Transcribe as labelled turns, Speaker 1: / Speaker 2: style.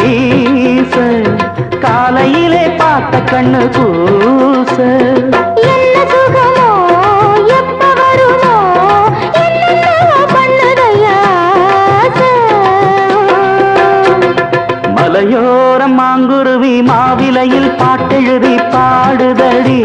Speaker 1: வீச காலையிலே பார்த்த கண்ணு கூச மலையோரம் மாங்குருவி மாவிலையில் பாட்டெழுதி பாடுதடி.